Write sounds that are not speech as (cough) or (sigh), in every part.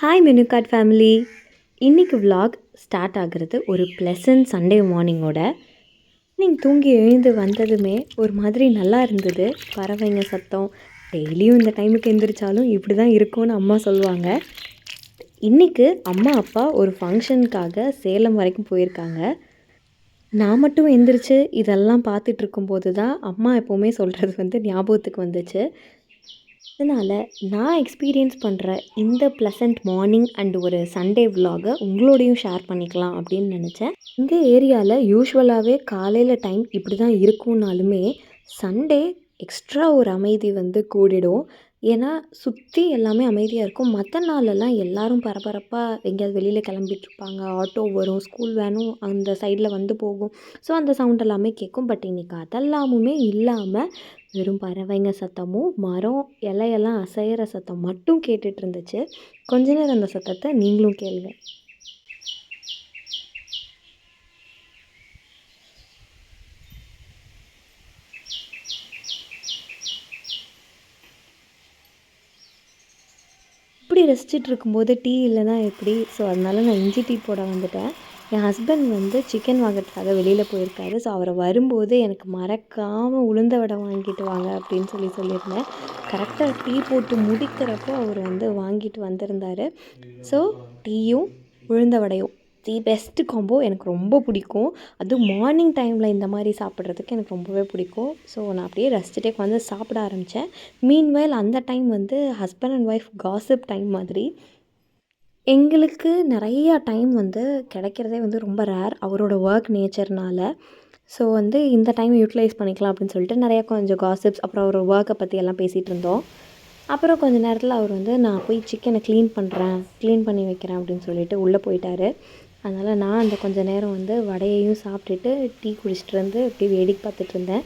Hi menu card family இன்றைக்கி vlog start ஆகிறது ஒரு ப்ளசன்ட் சண்டே மார்னிங்கோட நீங்கள் தூங்கி எழுந்து வந்ததுமே ஒரு மாதிரி நல்லா இருந்தது. பறவைங்க சத்தம் டெய்லியும் இந்த டைமுக்கு எந்திரிச்சாலும் இப்படி தான் இருக்கும்னு அம்மா சொல்லுவாங்க. இன்றைக்கு அம்மா அப்பா ஒரு ஃபங்க்ஷனுக்காக சேலம் வரைக்கும் போயிருக்காங்க. நான் மட்டும் எந்திரிச்சு இதெல்லாம் பார்த்துட்டு இருக்கும்போது தான் அம்மா எப்போவுமே சொல்கிறது வந்து ஞாபகத்துக்கு வந்துச்சு. அதனால் நான் எக்ஸ்பீரியன்ஸ் பண்ணுற இந்த ப்ளசண்ட் மார்னிங் அண்ட் ஒரு சண்டே விலாகை உங்களோடையும் ஷேர் பண்ணிக்கலாம் அப்படின்னு நினச்சேன். எங்கள் ஏரியாவில் யூஸ்வலாகவே காலையில் டைம் இப்படி தான் இருக்கும்னாலுமே சண்டே எக்ஸ்ட்ரா ஒரு அமைதி வந்து கூடிடும். ஏன்னா சுற்றி எல்லாமே அமைதியாக இருக்கும். மற்ற நாளெல்லாம் எல்லோரும் பரபரப்பாக எங்கேயாவது வெளியில் கிளம்பிட்ருப்பாங்க ஆட்டோ வரும் ஸ்கூல் வேனும் அந்த சைடில் வந்து போகும். ஸோ அந்த சவுண்ட் எல்லாமே கேட்கும் பட் இன்றைக்கி அதெல்லாமுமே இல்லாமல் வெறும் பறவைங்க சத்தமும் மரம் இலையெல்லாம் அசையிற சத்தம் மட்டும் கேட்டுட்டு இருந்துச்சு. கொஞ்ச நேரம் அந்த சத்தத்தை நீங்களும் கேளுங்க. இப்படி ரசிச்சிட்டு இருக்கும்போது டீ இல்லைன்னா எப்படி? ஸோ அதனால நான் இஞ்சி டீ போட வந்துட்டேன். என் ஹஸ்பண்ட் வந்து சிக்கன் வாங்குறதுக்காக வெளியில் போயிருக்காரு. ஸோ அவரை வரும்போது எனக்கு மறக்காமல் உளுந்த வடை வாங்கிட்டு வாங்க அப்படின்னு சொல்லி சொல்லியிருந்தேன். கரெக்டாக டீ போட்டு முடிக்கிறப்போ அவர் வந்து வாங்கிட்டு வந்திருந்தாரு. ஸோ டீயும் உளுந்த வடையும். தி பெஸ்ட் காம்போ எனக்கு ரொம்ப பிடிக்கும். அதுவும் மார்னிங் டைமில் இந்த மாதிரி சாப்பிட்றதுக்கு எனக்கு ரொம்பவே பிடிக்கும். ஸோ நான் அப்படியே ரசிச்சுட்டே வந்து சாப்பிட ஆரம்பித்தேன் மீன்வைல் அந்த டைம் வந்து husband and wife gossip time மாதிரி. எங்களுக்கு நிறையா டைம் வந்து கிடைக்கிறதே வந்து ரொம்ப ரேர் அவரோட ஒர்க் நேச்சர்னால் ஸோ வந்து இந்த டைம் யூட்டிலைஸ் பண்ணிக்கலாம் அப்படின்னு சொல்லிட்டு நிறையா கொஞ்சம் காசிப்ஸ் அப்புறம் அவர் ஒர்க்கை பற்றி எல்லாம் பேசிகிட்டு இருந்தோம். அப்புறம் கொஞ்ச நேரத்தில் அவர் வந்து நான் போய் சிக்கனை க்ளீன் பண்ணுறேன் க்ளீன் பண்ணி வைக்கிறேன் அப்படின்னு சொல்லிட்டு உள்ளே போயிட்டாரு. அதனால் நான் அந்த கொஞ்ச நேரம் வந்து வடையையும் சாப்பிட்டுட்டு டீ குடிச்சிட்டு இருந்து அப்படியே வேடிக்கை பார்த்துட்டு இருந்தேன்.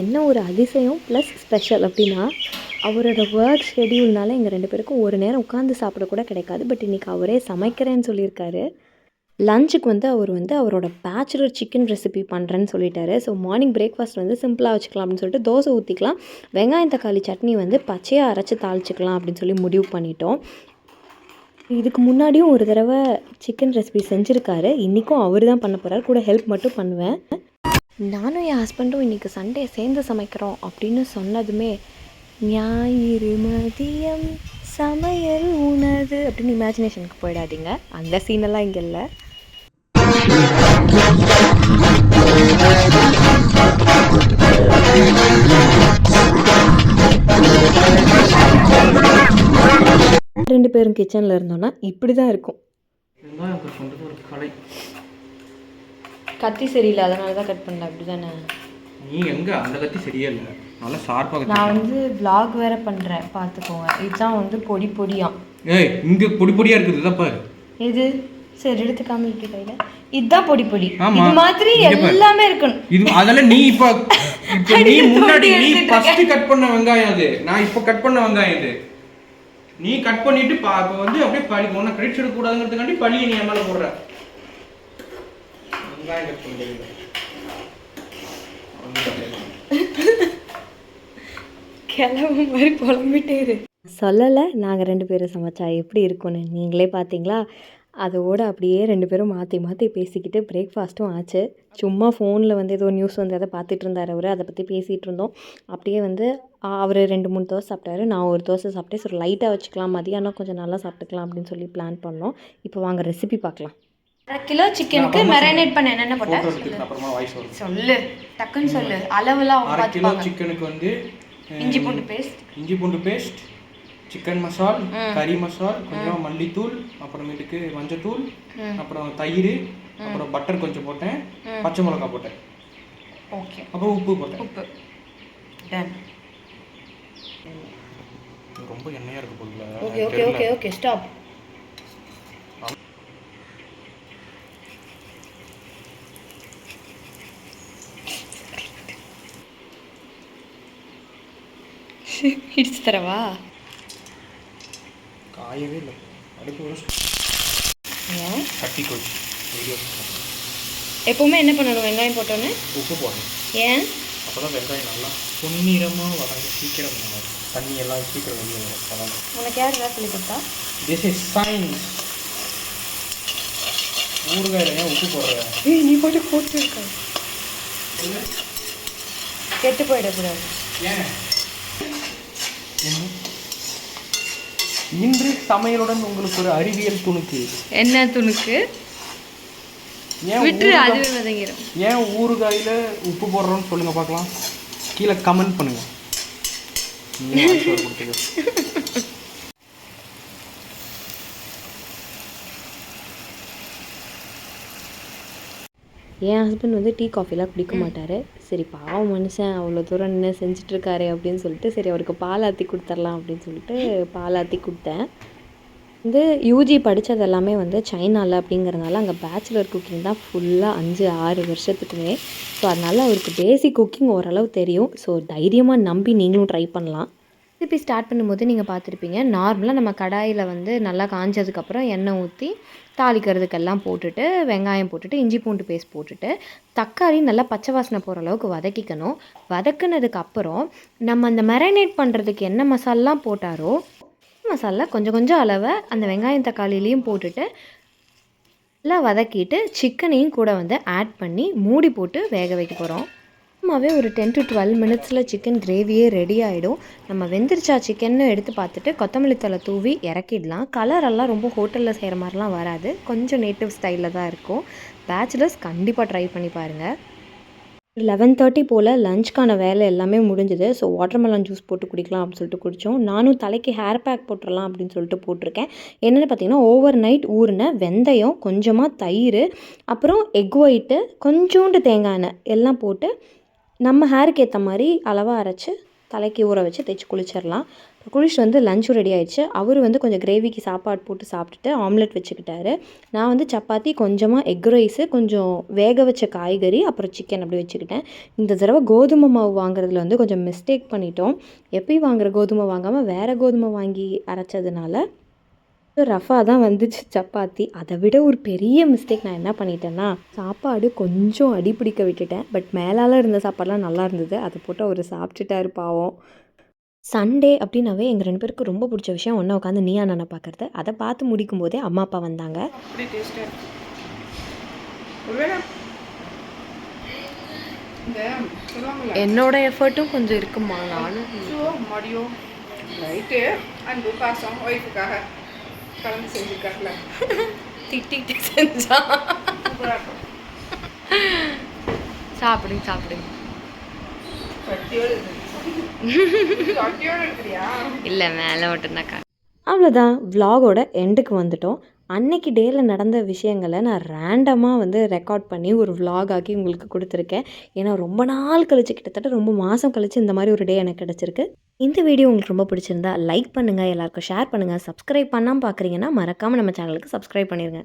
என்ன ஒரு அதிசயம் ப்ளஸ் ஸ்பெஷல் அப்படின்னா அவரோட ஒர்க் ஷெடியூல்னால எங்கள் ரெண்டு பேருக்கும் ஒரு நேரம் உட்காந்து சாப்பிட கூட கிடைக்காது. பட் இன்றைக்கி அவரே சமைக்கிறேன்னு சொல்லியிருக்காரு. லஞ்சுக்கு வந்து அவர் வந்து அவரோட பேச்சுலர் சிக்கன் ரெசிபி பண்ணுறேன்னு சொல்லிட்டாரு. ஸோ மார்னிங் பிரேக்ஃபாஸ்ட் வந்து சிம்பிளாக வச்சுக்கலாம் அப்படின்னு சொல்லிட்டு தோசை ஊற்றிக்கலாம் வெங்காயம் தக்காளி சட்னி வந்து பச்சையாக அரைச்சி தாளிச்சிக்கலாம் அப்படின்னு சொல்லி முடிவு பண்ணிட்டோம். இதுக்கு முன்னாடியும் ஒரு தடவை சிக்கன் ரெசிபி செஞ்சுருக்காரு. இன்றைக்கும் அவர் தான் பண்ண போகிறார் கூட ஹெல்ப் மட்டும் பண்ணுவேன். நானும் என் ஹஸ்பண்டும் இன்றைக்கி சண்டே சேர்ந்து சமைக்கிறோம் அப்படின்னு சொன்னதுமே ஞாயிறு மதியம் சமையல் உணவு அப்படின்னு இமேஜினேஷனுக்கு போயிடாதீங்க. அந்த சீனெல்லாம் இங்கே இல்லை. ரெண்டு பேரும் கிச்சனில் இருந்தோன்னா இப்படி தான் இருக்கும் கத்தி சரியில்லை அதனால தான் கட் பண்ணல அப்படி தானே நீ எங்க? அந்த கத்தி சரியா இல்லை. நல்லா ஷார்ப்பாக நான் வந்து vlog வேற பண்ணுறேன் பார்த்துக்கோங்க. இதுதான் வந்து பொடி பொடியாம் ஏய் இங்க பொடி பொடியா இருக்குது இதான் பாரு. இது? சரி எடுத்து காமிக்க கையில. இதுதான் பொடி பொடி. ஆமா. இது மாதிரி இங்க பாரு. எல்லாமே இருக்கணும். இது அதெல்லாம் நீ இப்போ இப்போ நீ அடிக்க முன்னாடி தோண்டி நீ எடுத்துட்டு ஃபர்ஸ்ட் கட் பண்ண வெங்காயம் அது. நான் இப்போ கட் பண்ண வெங்காயம் இது. நீ கட் பண்ணிட்டு பா இப்போ வந்து அப்படியே பழி உன்னை கிரெடிட் எடுக்கக்கூடாதுங்கிறதுக்காண்டி பழியை நீ என் மேலே போடுற. வெங்காயம் கட் பண்ணுறீங்க கிளம்பு மாதிரி புலம்பிட்டே சொல்லலை நாங்கள் ரெண்டு பேரும் சமைச்சா எப்படி இருக்கும்னு. நீங்களே பார்த்தீங்களா அதோட அப்படியே ரெண்டு பேரும் மாற்றி மாற்றி பேசிக்கிட்டு பிரேக்ஃபாஸ்ட்டும் ஆச்சு. சும்மா ஃபோனில் வந்து ஏதோ நியூஸ் வந்து அதை பார்த்துட்டு இருந்தார் அவர். அதை பற்றி பேசிகிட்டு இருந்தோம். அப்படியே வந்து அவர் ரெண்டு மூணு தோசை சாப்பிட்டாரு. நான் ஒரு தோசை சாப்பிட்டேன். சரி லைட்டாக வச்சுக்கலாம். மதியானம் கொஞ்சம் நல்லா சாப்பிட்டுக்கலாம் அப்படின்னு சொல்லி பிளான் பண்ணோம். இப்போ வாங்க ரெசிபி பார்க்கலாம். அரை கிலோ சிக்கனுக்கு மேரினேட் பண்ண என்னென்ன போட்ட? ஃபோட்டோ எடுத்துட்டு அப்புறமா வாய்ஸ் வரும் சொல்லு. டக்குன்னு சொல்லு. அளவுலாம் அரை கிலோ சிக்கனுக்கு வந்து இஞ்சி பூண்டு பேஸ்ட் இஞ்சி பூண்டு பேஸ்ட் சிக்கன் மசால் கறி மசால் கொஞ்சம் மல்லித்தூள் அப்புறமேட்டுக்கு மஞ்சத்தூள் அப்புறம் தயிர் அப்புறம் பட்டர் கொஞ்சம் போட்டேன். பச்சை மிளகாய் போட்டேன். ஓகே. அப்புறம் உப்பு போட்டேன். உப்பு. டன் ரொம்ப எண்ணெயா இருக்கு போல. Okay okay okay okay stop (laughs) இடிச்சு தரவா? காயவே இல்லை. அடுப்பு ஒரு கட்டி கோச்சு எப்பவுமே என்ன பண்ணணும்? வெங்காயம் போட்டோன்னே? உப்பு போடணும். ஏன்? அப்போ தான் வெங்காயம் நல்லா பொன்னிறமாக வதங்க சீக்கிரம் வரும் தண்ணி எல்லாம் சீக்கிரம் வெளியே வரும். அதான். உனக்கு யார் ஏதாவது சொல்லி கொடுத்தா? திஸ் இஸ் சயின்ஸ் ஊறுகாயில் ஏன் உப்பு போடுற? ஏய் நீ போட்டு போட்டு இருக்க. கெட்டு போயிடக்கூடாது. ஏன்? இன்று சமையலுடன் உங்களுக்கு ஒரு அறிவியல் துணுக்கு. என்ன துணுக்கு? ஊறுகாய்- அதுவே வதங்கிடும் ஏன் ஊறுகாயில் உப்பு போடுறோன்னு சொல்லுங்க பார்க்கலாம். கீழே கமெண்ட் பண்ணுங்க. (laughs) என் ஹஸ்பண்ட் வந்து டீ காஃபிலாம் குடிக்க மாட்டார். சரி பாவம் மனுஷன் அவ்வளோ தூரம் நின்று செஞ்சிட்ருக்காரு அப்படின்னு சொல்லிட்டு சரி அவருக்கு பால் ஆற்றி கொடுத்துர்லாம் அப்படின்னு சொல்லிட்டு பால் ஆற்றி கொடுத்தேன். வந்து யூஜி படித்தது எல்லாமே வந்து சைனாவில் அப்படிங்கிறதுனால அங்கே பேச்சுலர் குக்கிங் தான் ஃபுல்லாக அஞ்சு ஆறு வருஷத்துக்குமே. ஸோ அதனால் அவருக்கு பேசிக் குக்கிங் ஓரளவு தெரியும். ஸோ தைரியமாக நம்பி நீங்களும் ட்ரை பண்ணலாம். ரெசிபி ஸ்டார்ட் பண்ணும்போது நீங்கள் பார்த்துருப்பீங்க. நார்மலாக நம்ம கடாயில் வந்து நல்லா காஞ்சதுக்கப்புறம் எண்ணெய் ஊற்றி தாளிக்கிறதுக்கெல்லாம் போட்டுட்டு வெங்காயம் போட்டுட்டு இஞ்சி பூண்டு பேஸ்ட் போட்டுட்டு தக்காளி நல்லா பச்சை வாசனை போகிற அளவுக்கு வதக்கிக்கணும். வதக்குனதுக்கப்புறம் நம்ம அந்த மேரினேட் பண்ணுறதுக்கு என்ன மசாலாம் போட்டாரோ மசாலா கொஞ்சம் கொஞ்சம் அளவை அந்த வெங்காயம் தக்காளிலையும் போட்டுட்டு நல்லா வதக்கிட்டு சிக்கனையும் கூட வந்து ஆட் பண்ணி மூடி போட்டு வேக வைக்க போகிறோம் சும்மாவே ஒரு டென் டு டுவெல் மினிட்ஸில் சிக்கன் கிரேவியே ரெடி ஆகிடும் நம்ம வெந்திருச்சா சிக்கன்னு எடுத்து பார்த்துட்டு கொத்தமல்லி தழை தூவி இறக்கிடலாம். கலரெல்லாம் ரொம்ப ஹோட்டலில் செய்கிற மாதிரிலாம் வராது. கொஞ்சம் நேட்டிவ் ஸ்டைலில் தான் இருக்கும். பேச்சுலர்ஸ் கண்டிப்பாக ட்ரை பண்ணி பாருங்கள் லெவன் தேர்ட்டி போல் லஞ்ச்க்கான வேலை எல்லாமே முடிஞ்சுது. ஸோ வாட்டர்மெலன் ஜூஸ் போட்டு குடிக்கலாம் அப்படின்னு சொல்லிட்டு குடித்தோம் நானும் தலைக்கு ஹேர் பேக் போட்டுடலாம் அப்படின்னு சொல்லிட்டு போட்டிருக்கேன். என்னென்னு பார்த்தீங்கன்னா ஓவர் நைட் ஊறின வெந்தயம் கொஞ்சமாக தயிர் அப்புறம் எக் ஒயிட்டு கொஞ்சோண்டு தேங்காய் எண்ணெய் எல்லாம் போட்டு நம்ம ஹேருக்கு ஏற்ற மாதிரி அளவாக அரைச்சி தலைக்கு ஊற வச்சு தேய்ச்சி குளிச்சிடலாம் குளிச்சுட்டு வந்து லஞ்சும் ரெடி ஆயிடுச்சு. அவர் வந்து கொஞ்சம் கிரேவிக்கு சாப்பாடு போட்டு சாப்பிட்டுட்டு ஆம்லெட் வச்சுக்கிட்டாரு. நான் வந்து சப்பாத்தி கொஞ்சமாக எக் ரைஸு கொஞ்சம் வேக வச்ச காய்கறி அப்புறம் சிக்கன் அப்படி வச்சுக்கிட்டேன். இந்த தடவை கோதுமை மாவு வாங்குறதுல வந்து கொஞ்சம் மிஸ்டேக் பண்ணிட்டோம். எப்பயும் வாங்குகிற கோதுமை வாங்காமல் வேறு கோதுமை வாங்கி அரைச்சதுனால ரஃபாக தான் வந்துச்சு சப்பாத்தி. அதை விட ஒரு பெரிய மிஸ்டேக் நான் என்ன பண்ணிட்டேன்னா சாப்பாடு கொஞ்சம் அடி பிடிக்க விட்டுட்டேன். பட் மேலால் இருந்த சாப்பாடுலாம் நல்லா இருந்தது. அதை போட்டு அவர் சாப்பிட்டுட்டாரு பாவம். சண்டே அப்படின்னாவே எங்கள் ரெண்டு பேருக்கு ரொம்ப பிடிச்ச விஷயம். ஒன்றா உட்காந்து நீயா நானை பார்க்குறது அதை பார்த்து முடிக்கும் போதே அம்மா அப்பா வந்தாங்க. என்னோட எஃபர்ட்டும் கொஞ்சம் இருக்குமா? நானும் கலந்து செஞ்சுருக்காருல திட்டிட்டு செஞ்சா. சூப்பராக இருக்கும் சாப்பிடுங்க சாப்பிடுங்க இல்லை மேலே மட்டும்தான் அவ்வளோதான் vlog-ஓட எண்டுக்கு வந்துட்டோம். அன்னைக்கு டேயில் நடந்த விஷயங்களை நான் ரேண்டமாக வந்து ரெக்கார்ட் பண்ணி ஒரு vlog ஆக்கி உங்களுக்கு கொடுத்துருக்கேன். ஏன்னா ரொம்ப நாள் கழிச்சு கிட்டத்தட்ட ரொம்ப மாதம் கழிச்சு இந்த மாதிரி ஒரு டே எனக்கு கிடச்சிருக்கு. இந்த வீடியோ உங்களுக்கு ரொம்ப பிடிச்சிருந்தா லைக் பண்ணுங்கள் எல்லாருக்கும் ஷேர் பண்ணுங்கள் சப்ஸ்கிரைப் பண்ணாமல் பார்க்குறீங்கன்னா மறக்காமல் நம்ம சேனலுக்கு சப்ஸ்கிரைப் பண்ணிடுங்க